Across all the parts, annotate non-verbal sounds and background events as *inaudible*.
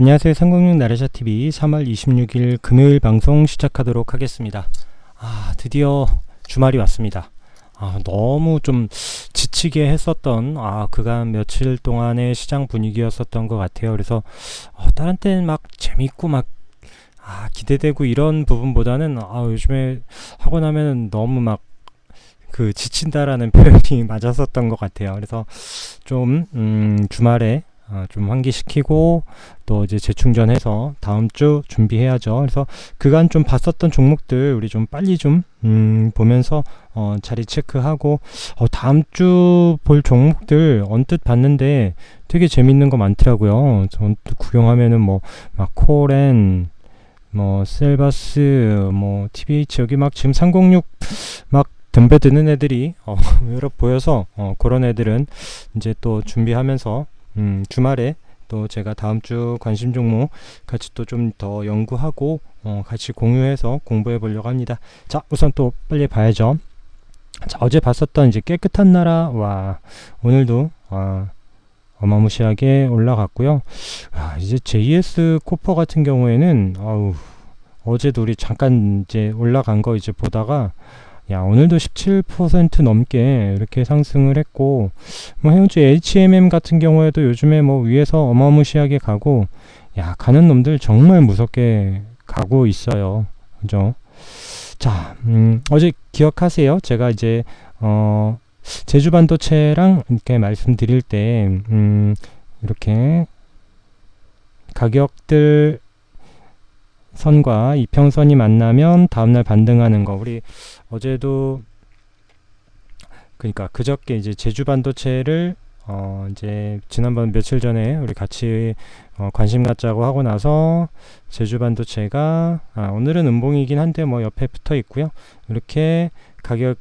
안녕하세요. 상공육 나래샤TV 3월 26일 금요일 방송 시작하도록 하겠습니다. 아, 드디어 주말이 왔습니다. 아, 너무 좀 지치게 했었던, 아, 그간 며칠 동안의 시장 분위기였었던 것 같아요. 그래서, 어, 다른 때는 막 재밌고 막, 아, 기대되고 이런 부분보다는, 아, 요즘에 하고 나면 너무 막, 그 지친다라는 *laughs* 표현이 맞았었던 것 같아요. 그래서 좀 음, 주말에 어, 좀 환기시키고 또 이제 재충전해서 다음 주 준비해야죠. 그래서 그간 좀 봤었던 종목들 우리 좀 빨리 좀 음, 보면서 어, 자리 체크하고 어, 다음 주 볼 종목들 언뜻 봤는데 되게 재밌는 거 많더라고요. 언뜻 구경하면은 뭐 막 코렌 뭐 셀바스 뭐 TBH 여기 막 지금 306막 덤벼드는 애들이 어, *laughs* 여러 보여서 어, 그런 애들은 이제 또 준비하면서 음, 주말에 또 제가 다음 주 관심 종목 같이 또 좀 더 연구하고 어, 같이 공유해서 공부해 보려고 합니다. 자, 우선 또 빨리 봐야죠. 자, 어제 봤었던 이제 깨끗한 나라 와 오늘도 아, 어마무시하게 올라갔고요. 아, 이제 JS 코퍼 같은 경우에는 아우 어제도 우리 잠깐 이제 올라간 거 이제 보다가 야, 오늘도 17% 넘게 이렇게 상승을 했고, 뭐, 현재 HMM 같은 경우에도 요즘에 뭐 위에서 어마무시하게 가고, 야, 가는 놈들 정말 무섭게 가고 있어요. 그죠? 자, 음, 어제 기억하세요? 제가 이제, 어, 제주 반도체랑 이렇게 말씀드릴 때, 음, 이렇게 가격들 선과 이평선이 만나면 다음날 반등하는 거. 우리 어제도 그러니까 그저께 이제 제주 반도체를 어 이제 지난번 며칠 전에 우리 같이 어 관심 갖자고 하고 나서 제주 반도체가 아 오늘은 음봉이긴 한데 뭐 옆에 붙어 있고요. 이렇게 가격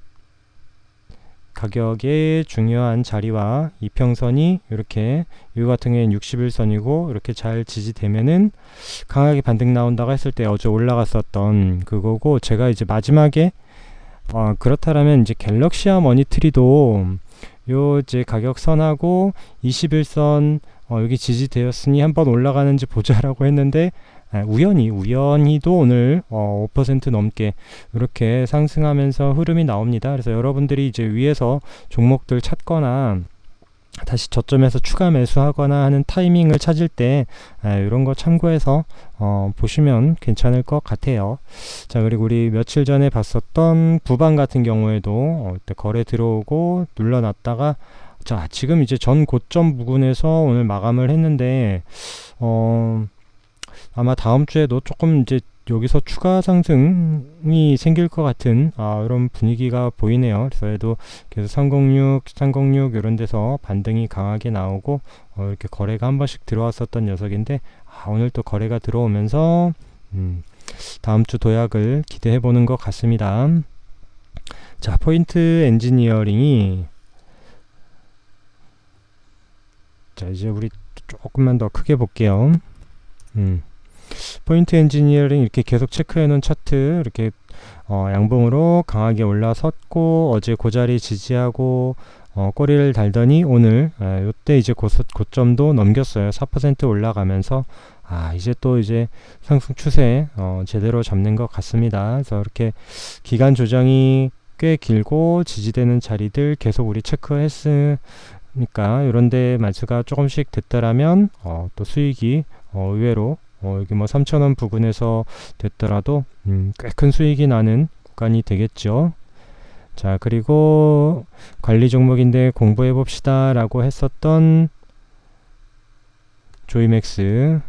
가격의 중요한 자리와 이평선이 이렇게 이 같은 경우에는 61선이고 이렇게 잘 지지되면은 강하게 반등 나온다고 했을 때 어제 올라갔었던 그거고 제가 이제 마지막에 어, 그렇다면 이제 갤럭시와 머니트리도 요 이제 가격선하고 21선 어, 여기 지지되었으니 한번 올라가는지 보자라고 했는데 아, 우연히 우연히도 오늘 어, 5% 넘게 이렇게 상승하면서 흐름이 나옵니다. 그래서 여러분들이 이제 위에서 종목들 찾거나 다시 저점에서 추가 매수하거나 하는 타이밍을 찾을 때 아, 이런 거 참고해서 어, 보시면 괜찮을 것 같아요. 자 그리고 우리 며칠 전에 봤었던 부방 같은 경우에도 어, 거래 들어오고 눌러놨다가 자 지금 이제 전 고점 부근에서 오늘 마감을 했는데 어 아마 다음 주에도 조금 이제 여기서 추가 상승이 생길 것 같은 아, 이런 분위기가 보이네요. 그래서 얘도 계속 306, 306 이런 데서 반등이 강하게 나오고 어, 이렇게 거래가 한 번씩 들어왔었던 녀석인데 아, 오늘 또 거래가 들어오면서 음, 다음 주 도약을 기대해 보는 것 같습니다. 자, 포인트 엔지니어링이 자, 이제 우리 조금만 더 크게 볼게요. 음. 포인트 엔지니어링 이렇게 계속 체크해 놓은 차트 이렇게 어, 양봉으로 강하게 올라섰고 어제 고자리 지지하고 어, 꼬리를 달더니 오늘 아, 요때 이제 고, 고점도 넘겼어요. 4% 올라가면서 아 이제 또 이제 상승 추세 어, 제대로 잡는 것 같습니다. 그래서 이렇게 기간 조정이 꽤 길고 지지되는 자리들 계속 우리 체크했으니까 이런데 말수가 조금씩 됐더라면 어, 또 수익이 어, 의외로 어, 여기 뭐 3,000원 부근에서 됐더라도 음, 꽤 큰 수익이 나는 구간이 되겠죠. 자, 그리고 관리 종목인데 공부해 봅시다 라고 했었던 조이맥스.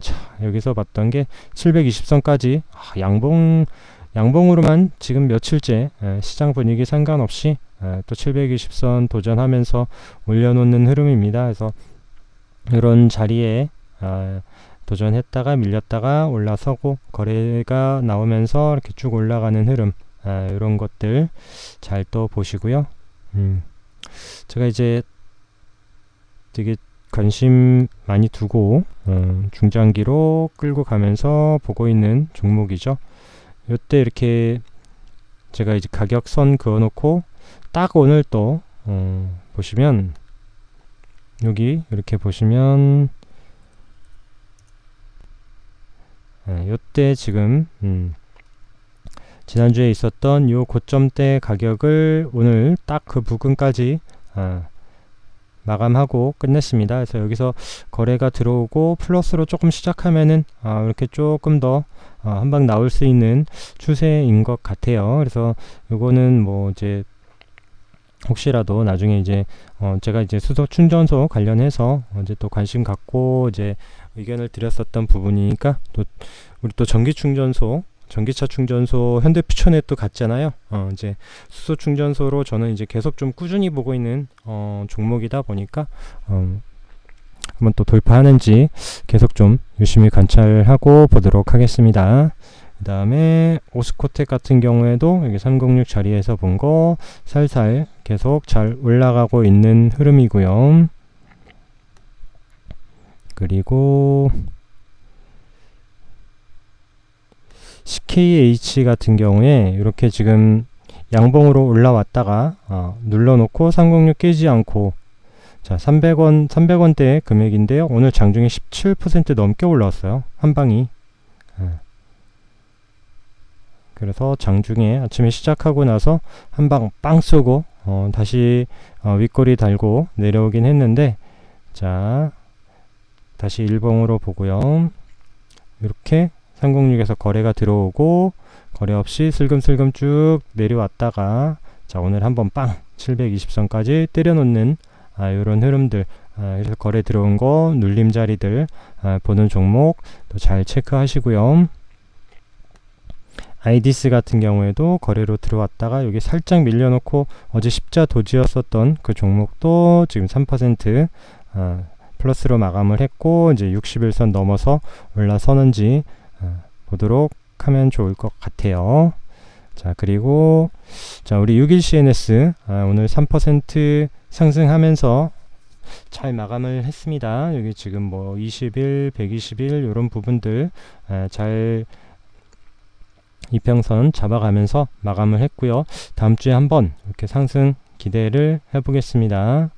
자, 여기서 봤던 게 720선까지 아, 양봉 양봉으로만 지금 며칠째 에, 시장 분위기 상관없이 에, 또 720선 도전하면서 올려놓는 흐름입니다. 그래서 이런 자리에 아, 도전했다가 밀렸다가 올라서고 거래가 나오면서 이렇게 쭉 올라가는 흐름 아, 이런 것들 잘 또 보시고요. 음, 제가 이제 되게 관심 많이 두고 음, 중장기로 끌고 가면서 보고 있는 종목이죠. 이때 이렇게 제가 이제 가격선 그어놓고 딱 오늘 또 음, 보시면 여기 이렇게 보시면 예, 요때 지금 음, 지난주에 있었던 요 고점대 가격을 오늘 딱 그 부근까지 아, 마감하고 끝냈습니다. 그래서 여기서 거래가 들어오고 플러스로 조금 시작하면은 아, 이렇게 조금 더 아, 한방 나올 수 있는 추세인 것 같아요. 그래서 요거는 뭐 이제 혹시라도 나중에 이제 어 제가 이제 수소 충전소 관련해서 이제 또 관심 갖고 이제 의견을 드렸었던 부분이니까 또 우리 또 전기 충전소 전기차 충전소 현대퓨처넷도 갔잖아요. 어 이제 수소 충전소로 저는 이제 계속 좀 꾸준히 보고 있는 어 종목이다 보니까 어 한번 또 돌파하는지 계속 좀 유심히 관찰하고 보도록 하겠습니다. 그 다음에 오스코텍 같은 경우에도 여기 306 자리에서 본 거 살살 계속 잘 올라가고 있는 흐름이고요. 그리고 CKH 같은 경우에 이렇게 지금 양봉으로 올라왔다가 어, 눌러놓고 306 깨지 않고 자 300원 300원대 금액인데요. 오늘 장중에 17% 넘게 올라왔어요. 한 방이. 예. 그래서 장중에 아침에 시작하고 나서 한 방 빵 쏘고 어, 다시 어, 윗꼬리 달고 내려오긴 했는데 자 다시 일봉으로 보고요 이렇게 306에서 거래가 들어오고 거래 없이 슬금슬금 쭉 내려왔다가 자 오늘 한번 빵 720선까지 때려놓는 아, 이런 흐름들 아, 그래서 거래 들어온 거 눌림 자리들 아, 보는 종목 또 잘 체크하시고요. 아이디스 같은 경우에도 거래로 들어왔다가 여기 살짝 밀려놓고 어제 십자 도지였었던 그 종목도 지금 3% 아, 플러스로 마감을 했고 이제 61선 넘어서 올라서는지 아, 보도록 하면 좋을 것 같아요. 자 그리고 자 우리 6일 CNS 아, 오늘 3% 상승하면서 잘 마감을 했습니다. 여기 지금 뭐 20일, 120일 이런 부분들 아, 잘 이평선 잡아가면서 마감을 했고요. 다음 주에 한번 이렇게 상승 기대를 해보겠습니다.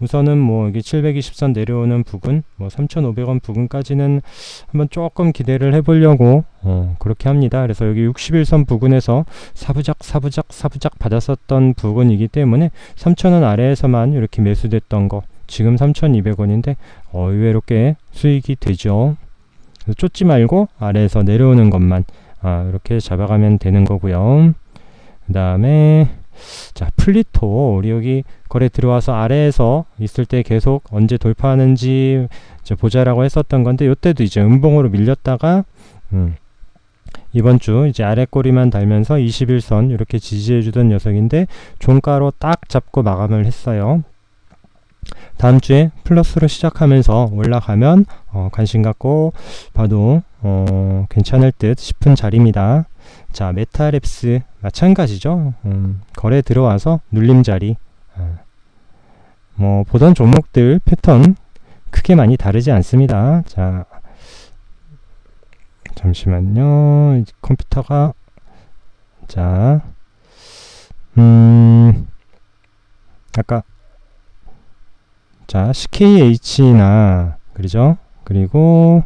우선은 뭐 여기 720선 내려오는 부분, 뭐 3,500원 부분까지는 한번 조금 기대를 해보려고 어, 그렇게 합니다. 그래서 여기 61선 부근에서 사부작 사부작 사부작 받았었던 부분이기 때문에 3,000원 아래에서만 이렇게 매수됐던 거 지금 3,200원인데 어, 의외로 꽤 수익이 되죠. 쫓지 말고 아래에서 내려오는 것만 아, 이렇게 잡아가면 되는 거고요. 그 다음에 자 플리토 우리 여기 거래 들어와서 아래에서 있을 때 계속 언제 돌파하는지 보자라고 했었던 건데 이때도 이제 음봉으로 밀렸다가 음, 이번 주 이제 아래 꼬리만 달면서 21선 이렇게 지지해 주던 녀석인데 종가로 딱 잡고 마감을 했어요. 다음 주에 플러스로 시작하면서 올라가면 어, 관심 갖고 봐도 어, 괜찮을 듯 싶은 자리입니다. 자, 메타랩스 마찬가지죠. 음, 거래 들어와서 눌림 자리. 아, 뭐 보던 종목들 패턴 크게 많이 다르지 않습니다. 자, 잠시만요. 컴퓨터가 자, 음, 아까 자 CKH나 그러죠. 그리고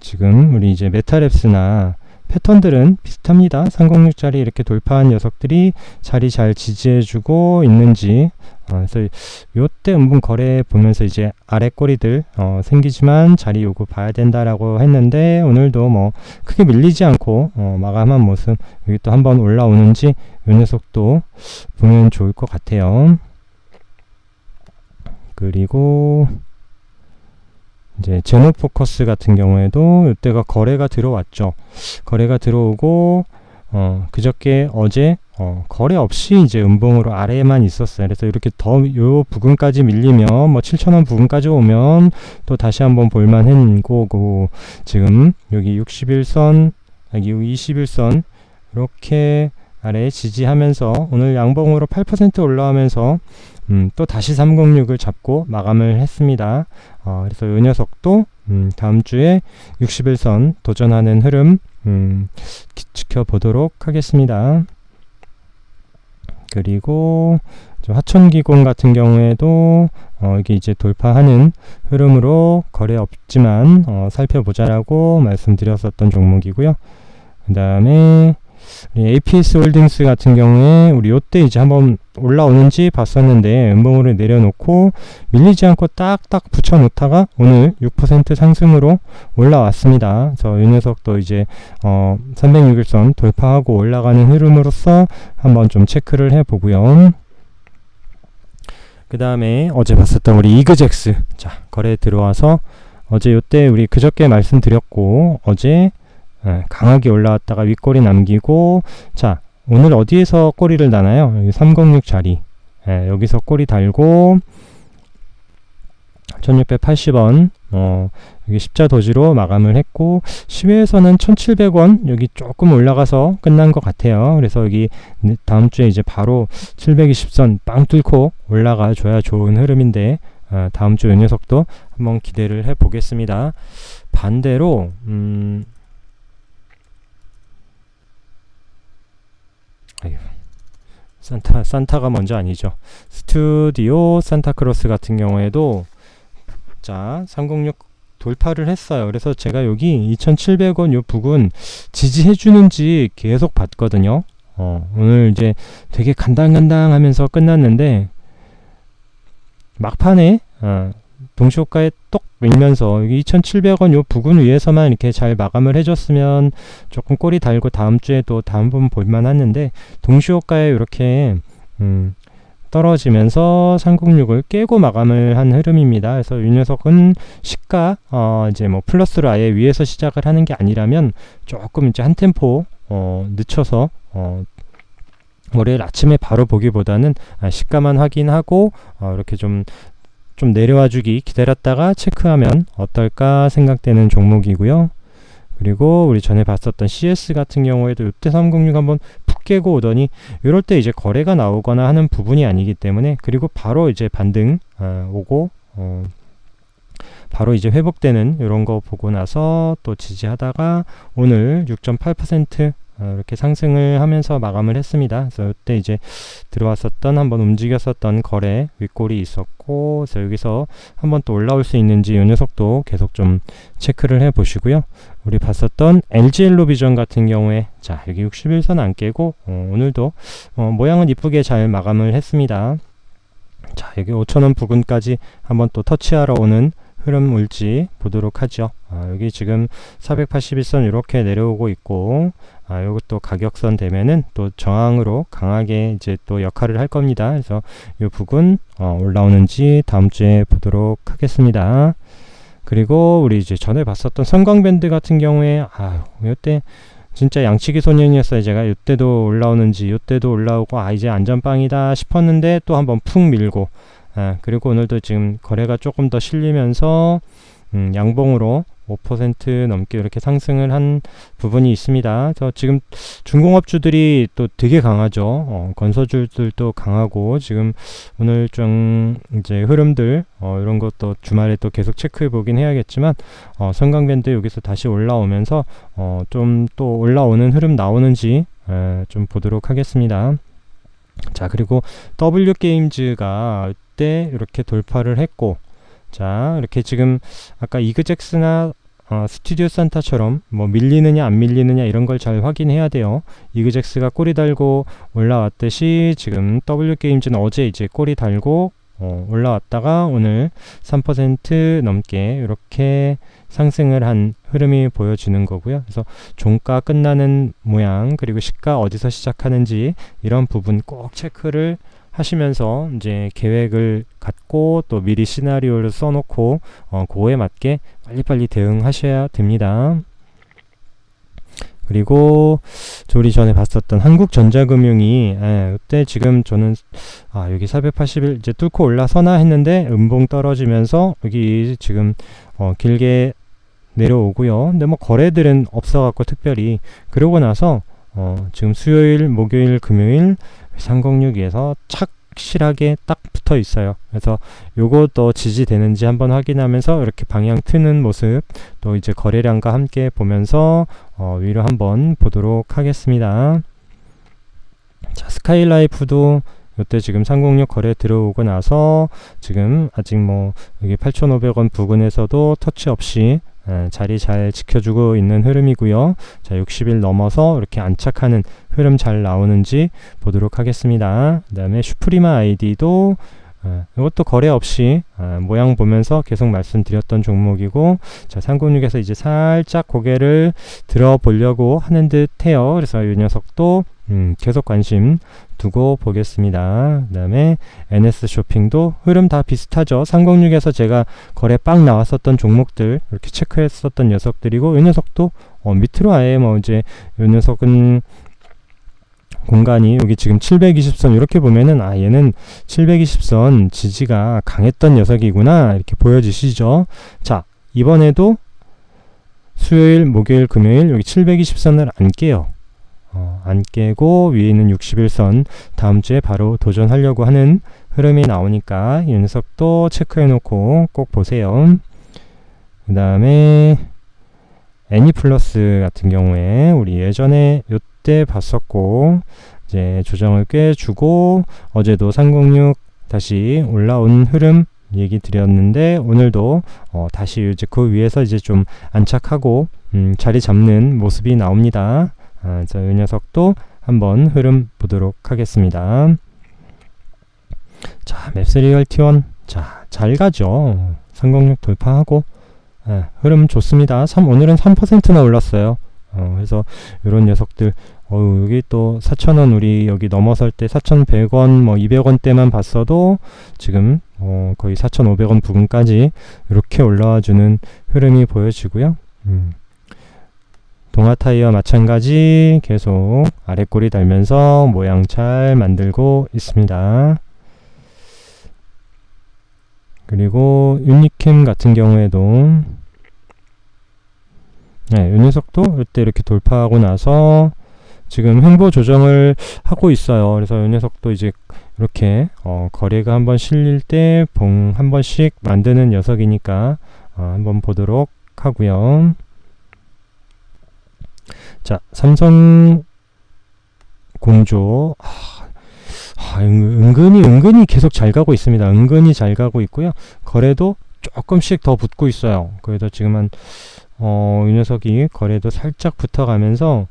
지금 우리 이제 메타랩스나 패턴들은 비슷합니다. 306짜리 이렇게 돌파한 녀석들이 자리 잘 지지해주고 있는지 어, 그래서 요때 음분 거래 보면서 이제 아래 꼬리들 어, 생기지만 자리 요구 봐야 된다라고 했는데 오늘도 뭐 크게 밀리지 않고 어, 마감한 모습 여기 또 한번 올라오는지 요 녀석도 보면 좋을 것 같아요. 그리고 이제 제노 포커스 같은 경우에도 이때가 거래가 들어왔죠. 거래가 들어오고 어, 그저께 어제 어, 거래 없이 이제 음봉으로 아래에만 있었어요. 그래서 이렇게 더 요 부근까지 밀리면 뭐 7천원 부근까지 오면 또 다시 한번 볼만한 거고 지금 여기 61선 여기 21선 이렇게 아래 지지하면서 오늘 양봉으로 8% 올라오면서 음, 또 다시 306을 잡고 마감을 했습니다. 어, 그래서 이 녀석도 음, 다음 주에 61선 도전하는 흐름 음, 지켜보도록 하겠습니다. 그리고 하천기공 같은 경우에도 어, 이게 이제 돌파하는 흐름으로 거래 없지만 어, 살펴보자라고 말씀드렸었던 종목이고요. 그 다음에 APS 홀딩스 같은 경우에 우리 요때 이제 한번 올라오는지 봤었는데 음봉으로 내려놓고 밀리지 않고 딱딱 붙여 놓다가 오늘 6% 상승으로 올라왔습니다. 그래서 이 녀석도 이제 어 306일선 돌파하고 올라가는 흐름으로서 한번 좀 체크를 해 보고요. 그 다음에 어제 봤었던 우리 이그젝스 자 거래 들어와서 어제 요때 우리 그저께 말씀드렸고 어제 예, 강하게 올라왔다가 윗꼬리 남기고 자 오늘 어디에서 꼬리를 다나요? 여기 306 자리. 예, 여기서 꼬리 달고 1680원. 어, 여기 십자 도지로 마감을 했고 시외에서는 1700원. 여기 조금 올라가서 끝난 것 같아요. 그래서 여기 다음 주에 이제 바로 720선 빵 뚫고 올라가 줘야 좋은 흐름인데 어, 다음 주이 녀석도 한번 기대를 해 보겠습니다. 반대로 음, 아유, 산타 산타가 먼저 아니죠. 스튜디오 산타크로스 같은 경우에도 자, 306 돌파를 했어요. 그래서 제가 여기 2,700원 요 부근 지지해 주는지 계속 봤거든요. 어, 오늘 이제 되게 간당간당 하면서 끝났는데 막판에 어, 동시호가에 똑 밀면서 여기 2,700원 요 부근 위에서만 이렇게 잘 마감을 해줬으면 조금 꼬리 달고 다음 주에도 다음 분 볼만했는데 동시호가에 이렇게 음, 떨어지면서 306을 깨고 마감을 한 흐름입니다. 그래서 이 녀석은 시가 어 이제 뭐 플러스로 아예 위에서 시작을 하는 게 아니라면 조금 이제 한 템포 어 늦춰서 어 월요일 아침에 바로 보기보다는 아, 시가만 확인하고 어 이렇게 좀 좀 내려와 주기 기다렸다가 체크하면 어떨까 생각되는 종목이고요. 그리고 우리 전에 봤었던 CS 같은 경우에도 이때 306 한번 푹 깨고 오더니 이럴 때 이제 거래가 나오거나 하는 부분이 아니기 때문에 그리고 바로 이제 반등 어, 오고 어, 바로 이제 회복되는 이런 거 보고 나서 또 지지하다가 오늘 6.8% 어, 이렇게 상승을 하면서 마감을 했습니다. 그래서 이때 이제 들어왔었던 한번 움직였었던 거래 윗골이 있었고 그래서 여기서 한번 또 올라올 수 있는지 이 녀석도 계속 좀 체크를 해 보시고요. 우리 봤었던 LG 엘로 비전 같은 경우에 자 여기 61선 안 깨고 어, 오늘도 어, 모양은 이쁘게 잘 마감을 했습니다. 자 여기 5천원 부근까지 한번 또 터치하러 오는 흐름 올지 보도록 하죠. 아, 여기 지금 481선 이렇게 내려오고 있고 아, 이것도 가격선 되면은 또 저항으로 강하게 이제 또 역할을 할 겁니다. 그래서 이 부분 어, 올라오는지 다음 주에 보도록 하겠습니다. 그리고 우리 이제 전에 봤었던 성광밴드 같은 경우에 아, 이때 진짜 양치기 소년이었어요. 제가 이때도 올라오는지 이때도 올라오고 아 이제 안전빵이다 싶었는데 또 한번 푹 밀고 아, 그리고 오늘도 지금 거래가 조금 더 실리면서 음, 양봉으로 5% 넘게 이렇게 상승을 한 부분이 있습니다. 그래서 지금 중공업주들이 또 되게 강하죠. 어, 건설주들도 강하고 지금 오늘 좀 이제 흐름들 어, 이런 것도 주말에 또 계속 체크해 보긴 해야겠지만 어, 성강밴드 여기서 다시 올라오면서 어, 좀 또 올라오는 흐름 나오는지 에, 좀 보도록 하겠습니다. 자 그리고 W 게임즈가 때 이렇게 돌파를 했고 자 이렇게 지금 아까 이그젝스나 어, 스튜디오 산타처럼 뭐 밀리느냐 안 밀리느냐 이런 걸 잘 확인해야 돼요. 이그젝스가 꼬리 달고 올라왔듯이 지금 W 게임즈는 어제 이제 꼬리 달고 어, 올라왔다가 오늘 3% 넘게 이렇게 상승을 한 흐름이 보여지는 거고요. 그래서 종가 끝나는 모양 그리고 시가 어디서 시작하는지 이런 부분 꼭 체크를 하시면서 이제 계획을 갖고 또 미리 시나리오를 써놓고 어, 그거에 맞게 빨리빨리 대응하셔야 됩니다. 그리고 우리 전에 봤었던 한국전자금융이 예, 그때 지금 저는 아 여기 481 이제 뚫고 올라서나 했는데 음봉 떨어지면서 여기 지금 어, 길게 내려오고요. 근데 뭐 거래들은 없어갖고 특별히 그러고 나서 어, 지금 수요일, 목요일, 금요일 306에서 착실하게 딱 붙어 있어요. 그래서 요것도 지지되는지 한번 확인하면서 이렇게 방향 트는 모습 또 이제 거래량과 함께 보면서 어, 위로 한번 보도록 하겠습니다. 자, 스카이라이프도 이때 지금 306 거래 들어오고 나서 지금 아직 뭐 여기 8,500원 부근에서도 터치 없이 예, 자리 잘 지켜주고 있는 흐름이고요. 자, 60일 넘어서 이렇게 안착하는 흐름 잘 나오는지 보도록 하겠습니다. 그 다음에 슈프리마 아이디도 어, 이것도 거래 없이 어, 모양 보면서 계속 말씀드렸던 종목이고 자 306에서 이제 살짝 고개를 들어 보려고 하는 듯 해요 그래서 이 녀석도 음, 계속 관심 두고 보겠습니다. 그 다음에 NS 쇼핑도 흐름 다 비슷하죠. 306에서 제가 거래 빵 나왔었던 종목들 이렇게 체크했었던 녀석들이고 이 녀석도 어, 밑으로 아예 뭐 이제 이 녀석은 공간이 여기 지금 720선 이렇게 보면은 아 얘는 720선 지지가 강했던 녀석이구나 이렇게 보여지시죠. 자 이번에도 수요일 목요일 금요일 여기 720선을 안 깨요 어, 안 깨고 위에 있는 61선 다음 주에 바로 도전하려고 하는 흐름이 나오니까 이 녀석도 체크해 놓고 꼭 보세요 그 다음에 애니 플러스 같은 경우에 우리 예전에 요때 봤었고 이제 조정을 꽤 주고 어제도 306 다시 올라온 흐름 얘기 드렸는데 오늘도 어 다시 이제 그 위에서 이제 좀 안착하고 음 자리 잡는 모습이 나옵니다. 아, 자, 이 녀석도 한번 흐름 보도록 하겠습니다. 자, 맵스 리얼 T1 자, 잘 가죠. 306 돌파하고 예, 흐름 좋습니다. 3, 오늘은 3%나 올랐어요. 어, 그래서 이런 녀석들 어 여기 또 4,000원 우리 여기 넘어설 때 4,100원 뭐 200원 대만 봤어도 지금 어, 거의 4,500원 부근까지 이렇게 올라와 주는 흐름이 보여지고요. 음. 동아 타이어 마찬가지 계속 아래 꼬리 달면서 모양 잘 만들고 있습니다. 그리고 유니캠 같은 경우에도 네, 이 녀석도 이때 이렇게 돌파하고 나서 지금 횡보 조정을 하고 있어요. 그래서 이 녀석도 이제 이렇게 어, 거래가 한번 실릴 때 봉 한 번씩 만드는 녀석이니까 어, 한번 보도록 하고요. 자, 삼성 공조 아, 아, 은, 은근히 은근히 계속 잘 가고 있습니다. 은근히 잘 가고 있고요. 거래도 조금씩 더 붙고 있어요. 그래도 지금 한 어, 이 녀석이 거래도 살짝 붙어가면서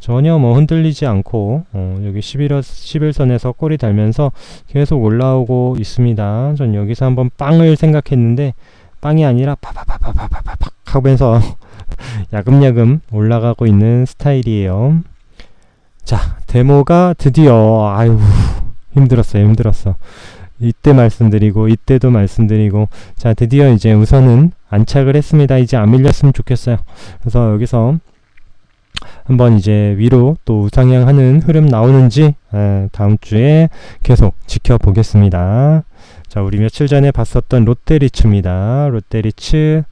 전혀 뭐 흔들리지 않고 어, 여기 11월 11선에서 꼬리 달면서 계속 올라오고 있습니다. 전 여기서 한번 빵을 생각했는데 빵이 아니라 파파파파파파팍 하면서 *laughs* 야금야금 올라가고 있는 스타일이에요. 자, 데모가 드디어 아유 힘들었어요. 힘들었어. 이때 말씀드리고 이때도 말씀드리고 자 드디어 이제 우선은 안착을 했습니다. 이제 안 밀렸으면 좋겠어요. 그래서 여기서 한번 이제 위로 또 우상향하는 흐름 나오는지 에, 다음 주에 계속 지켜보겠습니다. 자 우리 며칠 전에 봤었던 롯데리츠입니다. 롯데리츠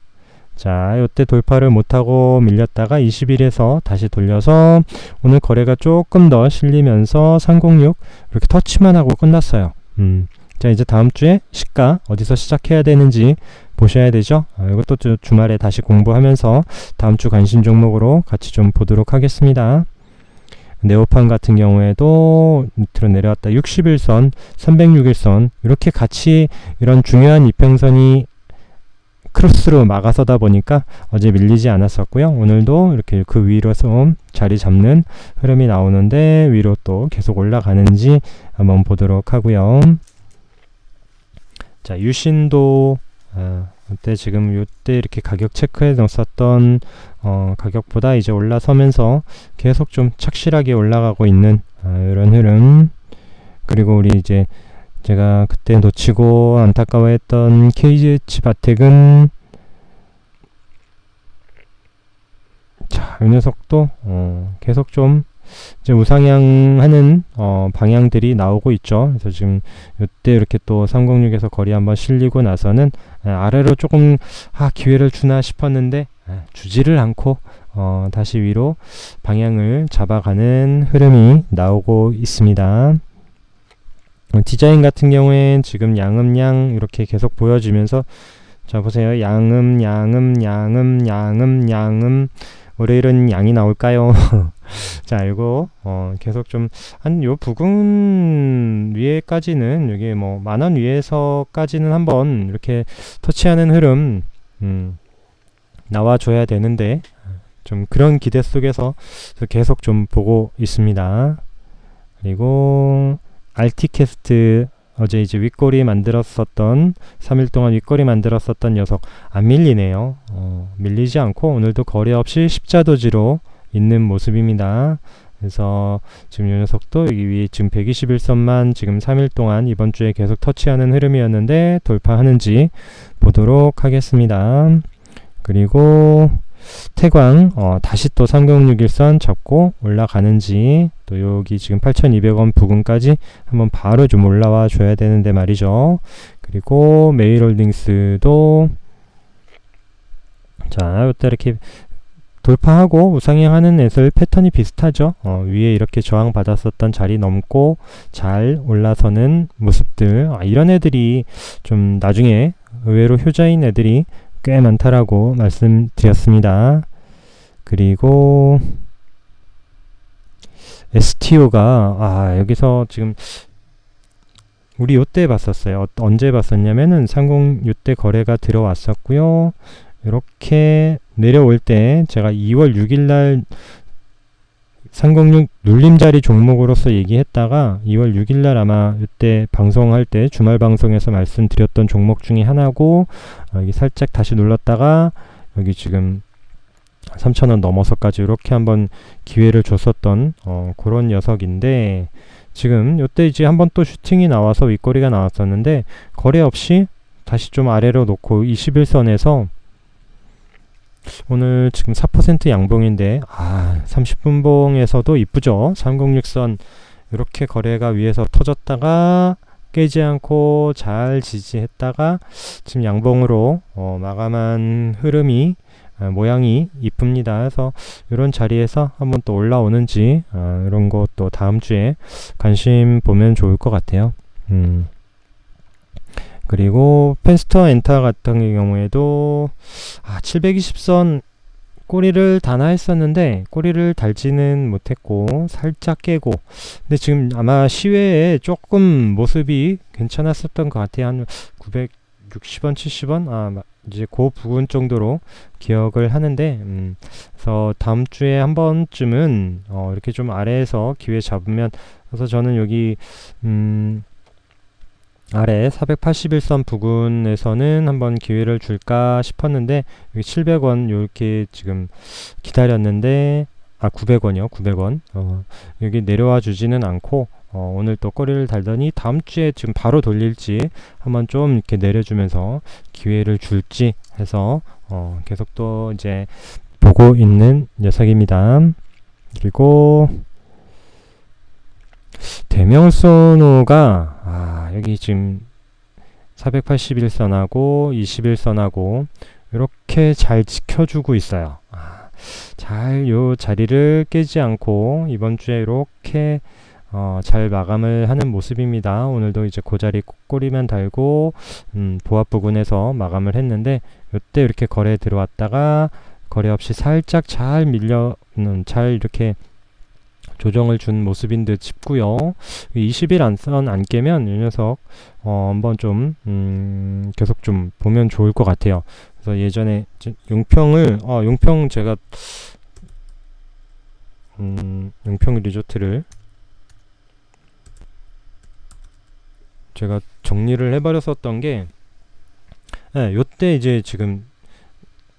자, 이때 돌파를 못하고 밀렸다가 20일에서 다시 돌려서 오늘 거래가 조금 더 실리면서 306 이렇게 터치만 하고 끝났어요. 음. 자, 이제 다음 주에 시가 어디서 시작해야 되는지 보셔야 되죠. 아, 이것도 주, 주말에 다시 공부하면서 다음 주 관심 종목으로 같이 좀 보도록 하겠습니다. 네오판 같은 경우에도 밑으로 내려왔다 61선, 306일선 이렇게 같이 이런 중요한 이평선이 크로스로 막아서다 보니까 어제 밀리지 않았었고요. 오늘도 이렇게 그 위로서 자리 잡는 흐름이 나오는데 위로 또 계속 올라가는지 한번 보도록 하고요. 자, 유신도 아, 그때 지금 이때 이렇게 가격 체크해 놓았던 어, 가격보다 이제 올라서면서 계속 좀 착실하게 올라가고 있는 아, 이런 흐름. 그리고 우리 이제 제가 그때 놓치고 안타까워했던 KGH 바텍은 자, 이 녀석도 어, 계속 좀 이제 우상향하는 어, 방향들이 나오고 있죠. 그래서 지금 이때 이렇게 또 306에서 거리 한번 실리고 나서는 아, 아래로 조금 아, 기회를 주나 싶었는데 아, 주지를 않고 어, 다시 위로 방향을 잡아가는 흐름이 나오고 있습니다. 어, 디자인 같은 경우엔 지금 양음양 이렇게 계속 보여지면서 자 보세요 양음 양음 양음 양음 양음 월요일은 양이 나올까요? *laughs* *laughs* 자, 이거 어, 계속 좀 한 요 부근 위에까지는 여기 뭐 만원 위에서까지는 한번 이렇게 터치하는 흐름 음, 나와줘야 되는데 좀 그런 기대 속에서 계속 좀 보고 있습니다. 그리고 알티캐스트 어제 이제 윗꼬리 만들었었던 3일 동안 윗꼬리 만들었었던 녀석 안 밀리네요. 어, 밀리지 않고 오늘도 거래 없이 십자도지로 있는 모습입니다. 그래서 지금 이 녀석도 여기 위에 지금 121선만 지금 3일 동안 이번 주에 계속 터치하는 흐름이었는데 돌파하는지 보도록 하겠습니다. 그리고 태광 어, 다시 또 3061선 잡고 올라가는지 또 여기 지금 8200원 부근까지 한번 바로 좀 올라와 줘야 되는데 말이죠. 그리고 메일홀딩스도 자 이때 이렇게 돌파하고 우상향하는 애들 패턴이 비슷하죠. 어, 위에 이렇게 저항 받았었던 자리 넘고 잘 올라서는 모습들 아, 이런 애들이 좀 나중에 의외로 효자인 애들이 꽤 많다라고 말씀드렸습니다. 그리고 STO가 아 여기서 지금 우리 요때 봤었어요. 어, 언제 봤었냐면은 30 요때 거래가 들어왔었고요. 이렇게 내려올 때 제가 2월 6일 날 306 눌림자리 종목으로서 얘기했다가 2월 6일 날 아마 이때 방송할 때 주말 방송에서 말씀드렸던 종목 중에 하나고 어, 여기 살짝 다시 눌렀다가 여기 지금 3,000원 넘어서까지 이렇게 한번 기회를 줬었던 어, 그런 녀석인데 지금 이때 이제 한번 또 슈팅이 나와서 윗거리가 나왔었는데 거래 없이 다시 좀 아래로 놓고 21선에서 오늘 지금 4% 양봉인데 아 30분봉에서도 이쁘죠 306선 이렇게 거래가 위에서 터졌다가 깨지 않고 잘 지지했다가 지금 양봉으로 어, 마감한 흐름이 어, 모양이 이쁩니다. 그래서 이런 자리에서 한번 또 올라오는지 어, 이런 것도 다음 주에 관심 보면 좋을 것 같아요. 음. 그리고 펜스터 엔터 같은 경우에도 아, 720선 꼬리를 단화했었는데 꼬리를 달지는 못했고 살짝 깨고. 근데 지금 아마 시외에 조금 모습이 괜찮았었던 것 같아요. 한 960원 70원? 아 이제 그 부분 정도로 기억을 하는데 음, 그래서 다음 주에 한 번쯤은 어, 이렇게 좀 아래에서 기회 잡으면 그래서 저는 여기 음, 아래 481선 부근에서는 한번 기회를 줄까 싶었는데 여기 700원 이렇게 지금 기다렸는데 아 900원이요 900원 어, 여기 내려와 주지는 않고 어, 오늘 또 꼬리를 달더니 다음 주에 지금 바로 돌릴지 한번 좀 이렇게 내려주면서 기회를 줄지 해서 어, 계속 또 이제 보고 있는 녀석입니다. 그리고 대명소노가 아, 여기 지금 481선하고 21선하고 이렇게 잘 지켜주고 있어요. 아, 잘요 자리를 깨지 않고 이번 주에 이렇게 어, 잘 마감을 하는 모습입니다. 오늘도 이제 그 자리 꼬리만 달고 음, 보합 부근에서 마감을 했는데 이때 이렇게 거래 들어왔다가 거래 없이 살짝 잘 밀려 음, 잘 이렇게 조정을 준 모습인 듯 싶고요. 20일 안선 안 깨면 이 녀석 어, 한번 좀 음, 계속 좀 보면 좋을 것 같아요. 그래서 예전에 용평을 어, 용평 제가 음, 용평 리조트를 제가 정리를 해버렸었던 게 네, 요때 이제 지금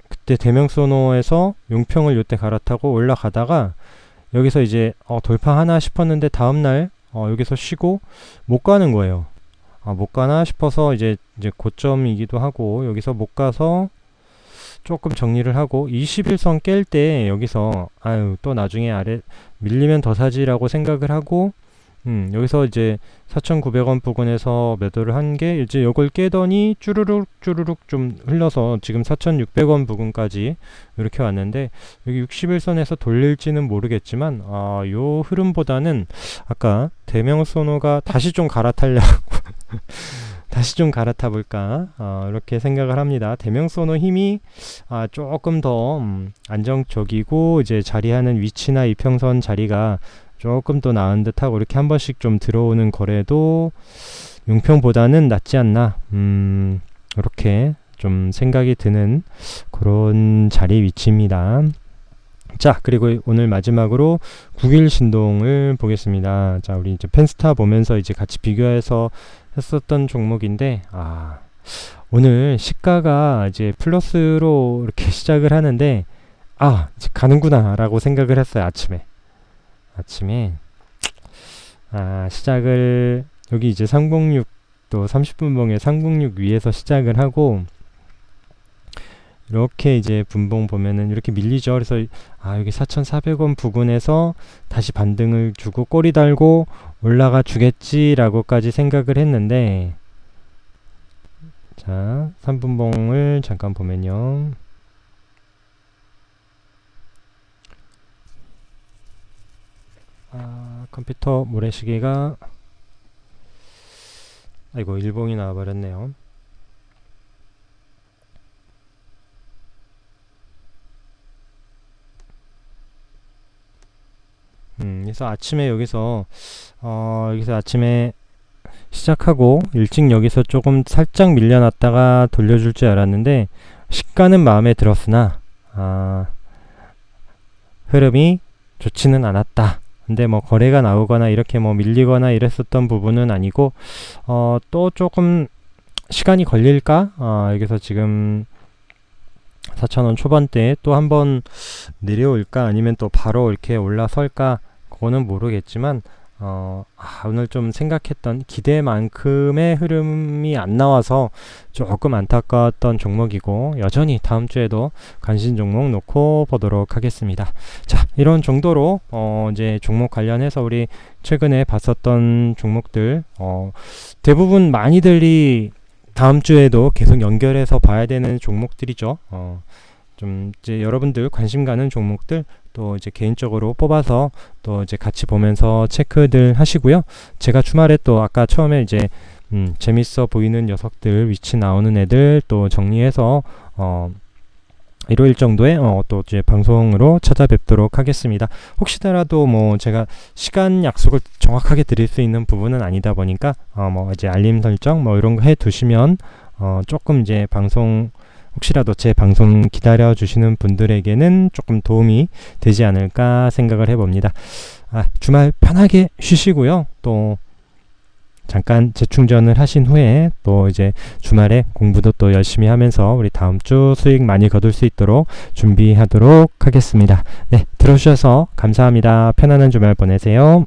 그때 대명소노에서 용평을 요때 갈아타고 올라가다가 여기서 이제 어, 돌파하나 싶었는데 다음날 어, 여기서 쉬고 못 가는 거예요. 아, 못 가나 싶어서 이제 이제 고점이기도 하고 여기서 못 가서 조금 정리를 하고 21선 깰 때 여기서 아유 또 나중에 아래 밀리면 더 사지라고 생각을 하고 음, 여기서 이제 4,900원 부근에서 매도를 한 게 이제 이걸 깨더니 쭈르륵 쭈르륵 좀 흘러서 지금 4,600원 부근까지 이렇게 왔는데 여기 61선에서 돌릴지는 모르겠지만 아, 요 흐름보다는 아까 대명소노가 다시 좀 갈아타려고 *laughs* 다시 좀 갈아타 볼까 어, 이렇게 생각을 합니다. 대명소노 힘이 아, 조금 더 음, 안정적이고 이제 자리하는 위치나 이평선 자리가 조금 더 나은 듯하고 이렇게 한 번씩 좀 들어오는 거래도 용평보다는 낫지 않나 음, 이렇게 좀 생각이 드는 그런 자리 위치입니다. 자, 그리고 오늘 마지막으로 9일 신동을 보겠습니다. 자, 우리 이제 펜스타 보면서 이제 같이 비교해서 했었던 종목인데, 아, 오늘 시가가 이제 플러스로 이렇게 *laughs* 시작을 하는데, 아, 이제 가는구나, 라고 생각을 했어요, 아침에. 아침에. 아, 시작을, 여기 이제 306, 또 30분 봉에 306 위에서 시작을 하고, 이렇게 이제 분봉 보면은 이렇게 밀리죠. 그래서 아 여기 4,400원 부근에서 다시 반등을 주고 꼬리 달고 올라가 주겠지라고까지 생각을 했는데 자 3분봉을 잠깐 보면요. 아 컴퓨터 모래시계가 아이고 일봉이 나와버렸네요. 음, 그래서 아침에 여기서 어, 여기서 아침에 시작하고 일찍 여기서 조금 살짝 밀려났다가 돌려줄 줄 알았는데 시가는 마음에 들었으나 아, 흐름이 좋지는 않았다. 근데 뭐 거래가 나오거나 이렇게 뭐 밀리거나 이랬었던 부분은 아니고 어, 또 조금 시간이 걸릴까? 어, 여기서 지금 4,000원 초반대에 또 한번 내려올까 아니면 또 바로 이렇게 올라설까 그거는 모르겠지만 어, 아, 오늘 좀 생각했던 기대만큼의 흐름이 안 나와서 조금 안타까웠던 종목이고 여전히 다음 주에도 관심 종목 놓고 보도록 하겠습니다. 자, 이런 정도로 어, 이제 종목 관련해서 우리 최근에 봤었던 종목들 어, 대부분 많이들이 다음 주에도 계속 연결해서 봐야 되는 종목들이죠. 어, 좀 이제 여러분들 관심 가는 종목들 또 이제 개인적으로 뽑아서 또 이제 같이 보면서 체크들 하시고요. 제가 주말에 또 아까 처음에 이제 음, 재밌어 보이는 녀석들 위치 나오는 애들 또 정리해서 어 일요일 정도에 어, 또 이제 방송으로 찾아뵙도록 하겠습니다. 혹시나라도 뭐 제가 시간 약속을 정확하게 드릴 수 있는 부분은 아니다 보니까 어, 뭐 이제 알림 설정 뭐 이런 거 해 두시면 어, 조금 이제 방송 혹시라도 제 방송 기다려 주시는 분들에게는 조금 도움이 되지 않을까 생각을 해봅니다. 아, 주말 편하게 쉬시고요. 또 잠깐 재충전을 하신 후에 또 이제 주말에 공부도 또 열심히 하면서 우리 다음 주 수익 많이 거둘 수 있도록 준비하도록 하겠습니다. 네, 들어주셔서 감사합니다. 편안한 주말 보내세요.